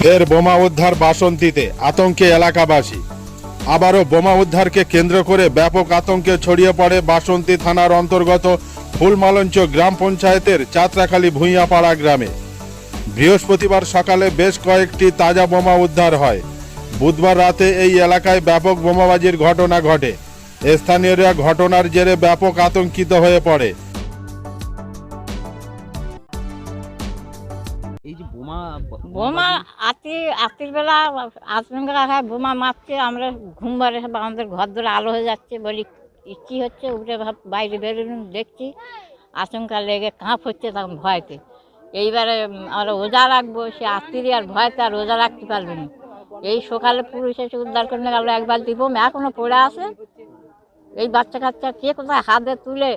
ফের বোমা উদ্ধার বাসন্তীতে আতঙ্কে এলাকাবাসী। আবারও বোমা উদ্ধারকে কেন্দ্র করে ব্যাপক আতঙ্কে ছড়িয়ে পড়ে বাসন্তী থানার অন্তর্গত ফুলমালঞ্চ গ্রাম পঞ্চায়েতের চাতরাখালী ভূঁইয়াপাড়া গ্রামে। বৃহস্পতিবার সকালে বেশ কয়েকটি তাজা বোমা উদ্ধার হয়। বুধবার রাতে এই এলাকায় ব্যাপক বোমাবাজির ঘটনা ঘটে। স্থানীয়রা ঘটনার জেরে ব্যাপক আতঙ্কিত হয়ে পড়ে। এই যে বোমা বোমা আতি আতির বেলা আতঙ্কা খায় বোমা মারছে আমরা ঘুম বাড়ে আমাদের ঘর ধরে আলো হয়ে যাচ্ছে বলি "ই কী হচ্ছে? উঠে ভাব বাইরে বেরোনো দেখছি আচমকা লেগে কাঁপ হচ্ছে তখন ভয়তে। এইবারে আমরা ওজা রাখব সে আত্মীয় আর ভয়তে আর ওজা রাখতে পারবে না। এই সকালে পুরুষ এসে উদ্ধার করে নিয়ে গেল এক বালতি বোম এখনও পড়ে আছে। এই বাচ্চা কাচ্চা কে কোথায় হাতে তুলে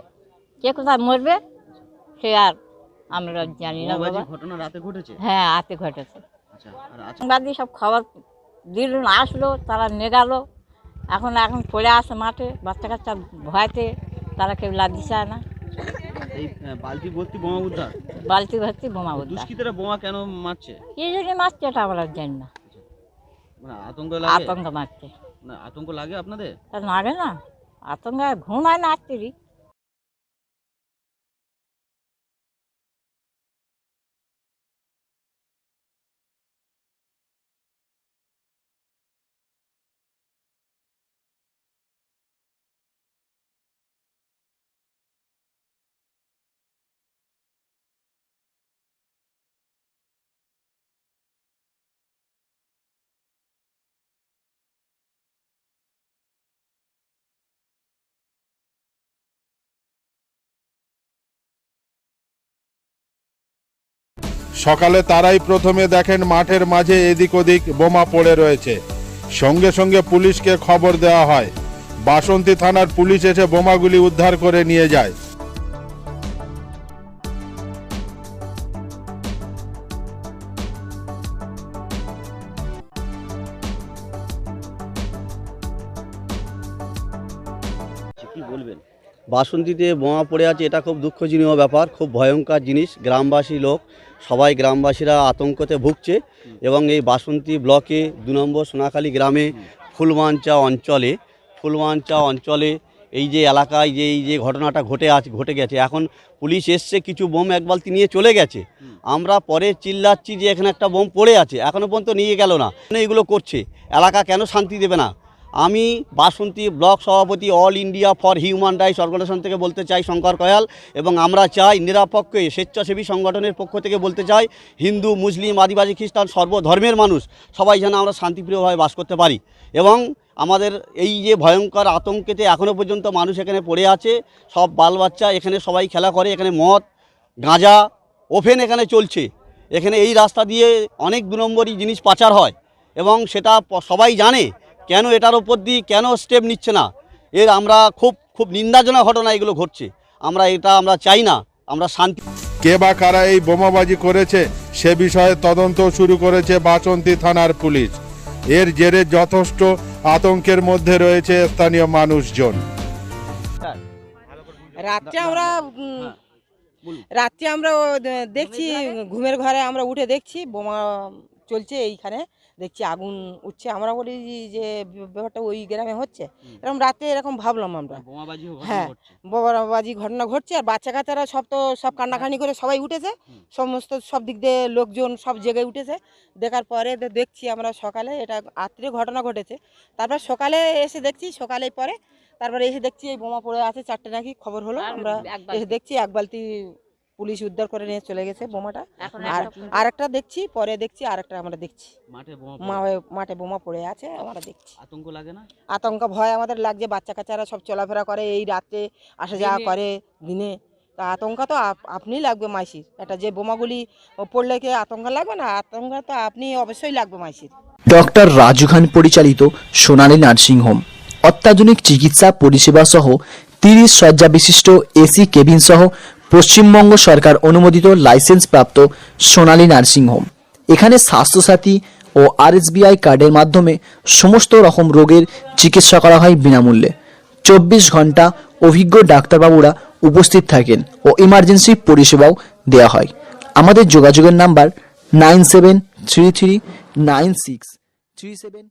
কে কোথায় মরবে সে আর আমরা জানি না বাবা। ঘটনা রাতে ঘটেছে? হ্যাঁ আতে ঘটেছে। আচ্ছা সাংবাদিক সব খবর দিল আসলো তারা নেগালো। এখন এখন পড়ে আসে মাঠে বাচ্চা কাচ্চা ভয়তে তারা কেউ লাভ দিচ্ছে না। এই বালতি ভর্তি বোমা উদ্ধার? বালতি ভর্তি বোমা উদ্ধার। দুষ্কৃতীরা বোমা কেন মারছে? কি জন্য মারছে এটা আমরা জানি না। মানে আতঙ্ক লাগে? আতঙ্ক মারছে। মানে আতঙ্ক লাগে আপনাদের? লাগে না। আতঙ্ক ঘুমায় না আত্মীরই সকালে তারাই প্রথমে দেখেন মাঠের মাঝে এদিক ওদিক বোমা পড়ে রয়েছে। সঙ্গে সঙ্গে পুলিশকে খবর দেওয়া হয়। বাসন্তী থানার পুলিশ এসে বোমাগুলি উদ্ধার করে নিয়ে যায়। কি বলবেন? বাসন্তীতে বোমা পড়ে আছে, এটা খুব দুঃখজনীয় ব্যাপার, খুব ভয়ঙ্কর জিনিস, গ্রামবাসী লোক, সবাই গ্রামবাসীরা আতঙ্কতে ভুগছে এবং এই বাসন্তী ব্লকে দু নম্বর সোনাখালী গ্রামে ফুলমাঞ্চা অঞ্চলে ফুলমাঞ্চা অঞ্চলে এই যে এলাকায় যে এই যে ঘটনাটা ঘটে আছে ঘটে গেছে, এখন পুলিশ এসছে, কিছু বোম এক বালতি নিয়ে চলে গেছে। আমরা পরে চিল্লাচ্ছি যে এখানে একটা বোম পড়ে আছে এখনও পর্যন্ত নিয়ে গেল না। এগুলো করছে, এলাকা কেন শান্তি দেবে না? আমি বাসন্তী ব্লক সভাপতি all India for human rights organisation থেকে বলতে চাই শঙ্কর কয়াল, এবং আমরা চাই নিরাপক্ষে স্বেচ্ছাসেবী সংগঠনের পক্ষ থেকে বলতে চাই হিন্দু, মুসলিম, আদিবাসী, খ্রিস্টান, সর্বধর্মের মানুষ, সবাই যেন আমরা শান্তিপ্রিয়ভাবে বাস করতে পারি। এবং আমাদের এই যে ভয়ঙ্কর আতঙ্কেতে এখনও পর্যন্ত মানুষ এখানে পড়ে আছে, সব বাল বাচ্চা এখানে সবাই খেলা করে, এখানে মদ, গাঁজা ওভেন এখানে চলছে। এখানে এই রাস্তা দিয়ে অনেক দু নম্বরই জিনিস পাচার হয়, এবং সেটা সবাই জানে। কেন এটার ওপর দিয়ে কেন স্টেপ নিচ্ছে না? এর আমরা খুব খুব নিন্দাজনক ঘটনা এগুলো ঘটছে। আমরা এটা আমরা চাই না আমরা শান্তি কে বা কারা এই বোমাবাজি করেছে সে বিষয়ে তদন্ত শুরু করেছে বাসন্তী থানার পুলিশ। এর জেরে যথেষ্ট আতঙ্কের মধ্যে রয়েছে স্থানীয় মানুষজন। রাত্রে আমরা। রাত্রে আমরা দেখছি ঘুমের ঘরে আমরা উঠে দেখছি বোমা চলছে এইখানে। দেখছি আগুন উঠছে। আমরা বলি যে ব্যাপারটা ওই গ্রামে হচ্ছে। এরকম রাতে এরকম ভাবলাম আমরা। হ্যাঁ। ঘটছে। বাবাজি ঘটনা ঘটছে আর বাচ্চা কাচ্চারা সব তো সব কান্নাকানি করে সবাই উঠেছে। সমস্ত সব দিক দিয়ে লোকজন সব জেগে উঠেছে। দেখার পরে দেখছি আমরা সকালে এটা রাত্রে ঘটনা ঘটেছে। তারপর সকালে এসে দেখছি সকালে পরে তারপরে এসে দেখছি এই বোমা পড়ে আছে চারটে নাকি খবর হলো আমরা এসে দেখছি এক বালতি পুলিশ উদ্ধার করে নিয়ে চলে গেছে বোমাটা। আর একটা- আর একটা দেখছি পরে দেখছি আর একটা আমরা দেখছি। মাঠে বোমা মা পড়ে। মাঠে বোমা পড়ে আছে আমরা দেখছি। আতঙ্ক লাগে না? আতঙ্ক ভয় আমাদের লাগছে বাচ্চা কাচ্চারা সব চলাফেরা করে এই রাতে আসা যাওয়া করে দিনে। তা আতঙ্ক তো আপ- আপনিই লাগবে মাইসির। এটা যে বোমাগুলি পড়লে কি আতঙ্ক লাগবে না? আতঙ্ক তো আপনি অবশ্যই লাগবে মাইসির। ডক্টর রাজু খান পরিচালিত সোনালী নার্সিং হোম অত্যাধুনিক চিকিৎসা পরিষেবা সহ তিরিশ শয্যা বিশিষ্ট এসি কেবিন সহ পশ্চিমবঙ্গ সরকার অনুমোদিত লাইসেন্স প্রাপ্ত সোনালী নার্সিং হোম এখানে স্বাস্থ্যসাথী ও আরএসবিআই কার্ডের মাধ্যমে সমস্ত রকম রোগের চিকিৎসা করা হয় বিনামূল্যে। চব্বিশ ঘণ্টা অভিজ্ঞ ডাক্তারবাবুরা উপস্থিত থাকেন ও ইমার্জেন্সি পরিষেবাও দেওয়া হয়। আমাদের যোগাযোগের number nine seven three three nine six three seven